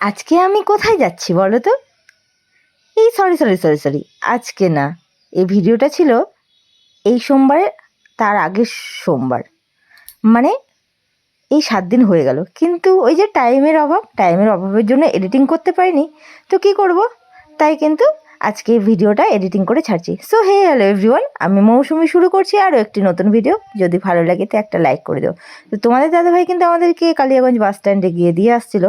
আজকে আমি কোথায় যাচ্ছি বলো তো? এই সরি সরি সরি সরি আজকে না। এই ভিডিওটা ছিল এই সোমবারে, তার আগের সোমবার। মানে এই সাত দিন হয়ে গেল। কিন্তু ওই যে টাইমের অভাব টাইমের অভাবের জন্য এডিটিং করতে পারিনি। তো কি করব? তাই কিন্তু আজকে ভিডিওটা এডিটিং করে ছাড়ছি। সো হে হ্যালো এভরিওয়ান আমি মৌসুমি শুরু করছি আরও একটি নতুন ভিডিও যদি ভালো লাগে, তো একটা লাইক করে দিও। তো তোমাদের দাদাভাই কিন্তু আমাদেরকে কালিয়াগঞ্জ বাস স্ট্যান্ডে গিয়ে দিয়ে আসছিল।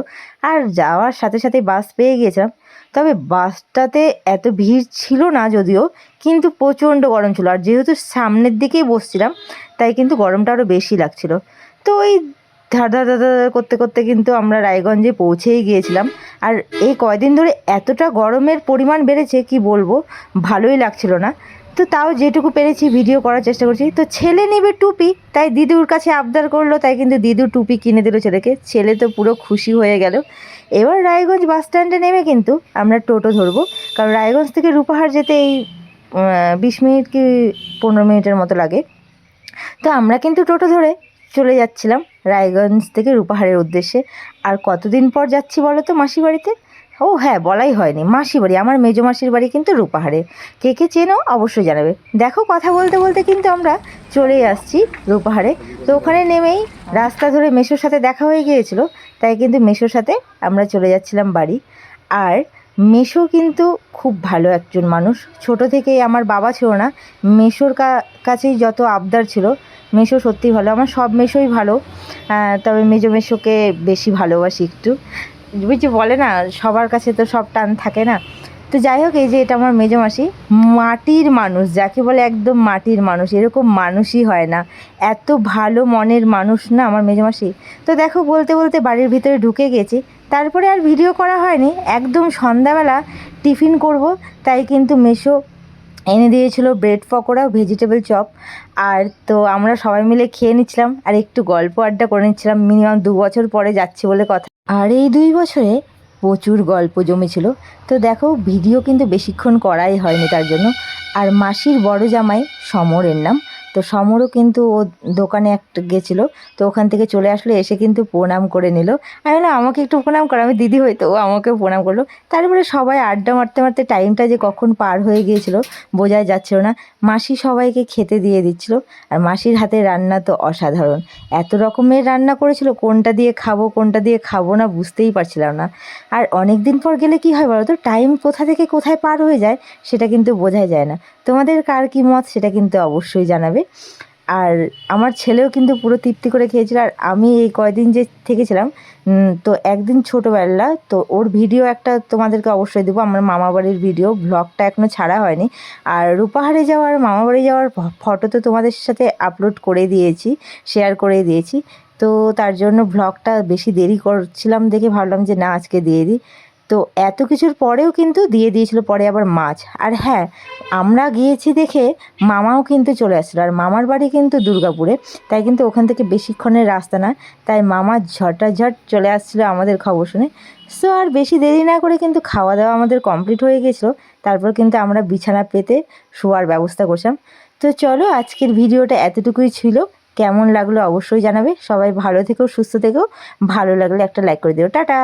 আর যাওয়ার সাথে সাথে বাস পেয়ে গিয়েছিলাম। তবে বাসটাতে এত ভিড় ছিল না যদিও, কিন্তু প্রচণ্ড গরম ছিল। আর যেহেতু সামনের দিকেই বসছিলাম, তাই কিন্তু গরমটা আরও বেশি লাগছিল। তো ওই ধার ধার করতে করতে কিন্তু আমরা রায়গঞ্জে পৌঁছেই গিয়েছিলাম। আর এই কয়দিন ধরে এতটা গরমের পরিমাণ বেড়েছে, কি বলব? ভালোই লাগছিল না। তো তাও যেটুকু পেরেছি ভিডিও করার চেষ্টা করছি। তো ছেলে নেবে টুপি, তাই দিদুর কাছে আবদার করল, তাই কিন্তু দিদু টুপি কিনে দিল ছেলেকে। ছেলে তো পুরো খুশি হয়ে গেল। এবার রায়গঞ্জ বাস স্ট্যান্ডে নেমে কিন্তু আমরা টোটো ধরবো। কারণ রায়গঞ্জ থেকে রূপাহার যেতে এই বিশ মিনিট কি পনেরো মিনিটের মতো লাগে। তো আমরা কিন্তু টোটো ধরে চলে যাচ্ছিলাম রায়গঞ্জ থেকে রূপাহারের উদ্দেশ্যে। আর কতদিন পর যাচ্ছি বলো তো মাসি বাড়িতে? ও হ্যাঁ বলাই হয়নি। মাসি বাড়ি, আমার মেজো মাসির বাড়ি কিন্তু রূপাহারে। কে কে চেনো অবশ্যই জানাবে। দেখো কথা বলতে বলতে কিন্তু আমরা চলেই আসছি রূপাহারে। তো ওখানে নেমেই রাস্তা ধরে মেশোর সাথে দেখা হয়ে গিয়েছিল, তাই কিন্তু মেশোর সাথে আমরা চলে যাচ্ছিলাম বাড়ি। আর মেশো কিন্তু খুব ভালো একজন মানুষ। ছোট থেকেই আমার বাবা ছিল না। মেশোর কাছেই যত আবদার ছিল মেশো সত্যিই ভালো, আমার সব মেশোই ভালো। তবে মেজো মেশোকে বেশি ভালোবাসি একটু। বুঝছি, বলে না, সবার কাছে তো সব টান থাকে না। তো যাই হোক, এই যে এটা আমার মেজো মাসি, মাটির মানুষ, যাকে বলে একদম মাটির মানুষ, এরকম মানুষই হয় না। এত ভালো মনের মানুষ না আমার মেজো মাসি। তো দেখো, বলতে বলতে বাড়ির ভিতরে ঢুকে গেছি। তারপরে আর ভিডিও করা হয়নি। একদম সন্ধ্যাবেলা টিফিন করব, তাই কিন্তু মেশো এনে দিয়েছিল ব্রেড পকোড়া ভেজিটেবল চপ আর তো আমরা সবাই মিলে খেয়ে নিচ্ছিলাম আর একটু গল্প আড্ডা করে নিচ্ছিলাম। মিনিমাম দু বছর পরে যাচ্ছি বলে কথা। আর এই দুই বছরে প্রচুর গল্প জমেছিল। তো দেখো ভিডিও কিন্তু বেশিক্ষণ করাই হয়নি তার জন্য। আর মাসির বড় জামাই সমরের নাম। তো সমরও কিন্তু ও দোকানে একটা গেছিল, তো ওখান থেকে চলে আসলো, এসে কিন্তু প্রণাম করে নিল। আমি বললাম, আমাকে একটু প্রণাম করো, আমি দিদি হইতো ও আমাকেও প্রণাম করল। তারপরে সবাই আড্ডা মারতে মারতে টাইমটা যে কখন পার হয়ে গিয়েছিল, বোঝাই যাচ্ছিল না। মাসি সবাইকে খেতে দিয়ে দিচ্ছিল, আর মাসির হাতে রান্না তো অসাধারণ। এত রকমের রান্না করেছিল, কোনটা দিয়ে খাব, কোনটা দিয়ে খাব না বুঝতেই পারছিলাম না। আর অনেক দিন পর গেলে কি হয় বলো তো টাইম কোথা থেকে কোথায় পার হয়ে যায়, সেটা কিন্তু বোঝাই যায় না। তোমাদের কার কী মত, সেটা কিন্তু অবশ্যই জানাবে। আর আমার ছেলেও কিন্তু পুরো তৃপ্তি করে খেয়েছিল। আর আমি এই কয়দিন যে থেকেছিলাম তো একদিন ছোটোবেলা, তো ওর ভিডিও একটা তোমাদেরকে অবশ্যই দেবো। আমার মামা বাড়ির ভিডিও ব্লগটা এখনও ছাড়া হয়নি। আর রূপাহারে যাওয়ার মামা বাড়ি যাওয়ার ফটো তো তোমাদের সাথে আপলোড করে দিয়েছি শেয়ার করে দিয়েছি। তো তার জন্য ব্লগটা বেশি দেরি করছিলাম দেখে ভাবলাম যে না, আজকে দিয়ে দিই। তো এত কিছুর পরেও কিন্তু দিয়ে দিয়েছিল, পরে আবার মাছ। আর হ্যাঁ আমরা গিয়েছি দেখে মামাও কিন্তু চলে আসছিল, আর মামার বাড়ি কিন্তু দুর্গাপুরে। তাই কিন্তু ওখান থেকে বেশিক্ষণের রাস্তা না, তাই মামা ঝটাঝট চলে আসছিল আমাদের খবর শুনে। সো আর বেশি দেরি না করে কিন্তু খাওয়া দাওয়া আমাদের কমপ্লিট হয়ে গেছিল, তারপর কিন্তু আমরা বিছানা পেতে শোয়ার ব্যবস্থা করছিলাম। তো চলো, আজকের ভিডিওটা এতটুকুই ছিল। কেমন লাগল অবশ্যই জানাবে। সবাই ভালো থেকো, সুস্থ থেকো। ভালো লাগলে একটা লাইক করে দিও। টাটা!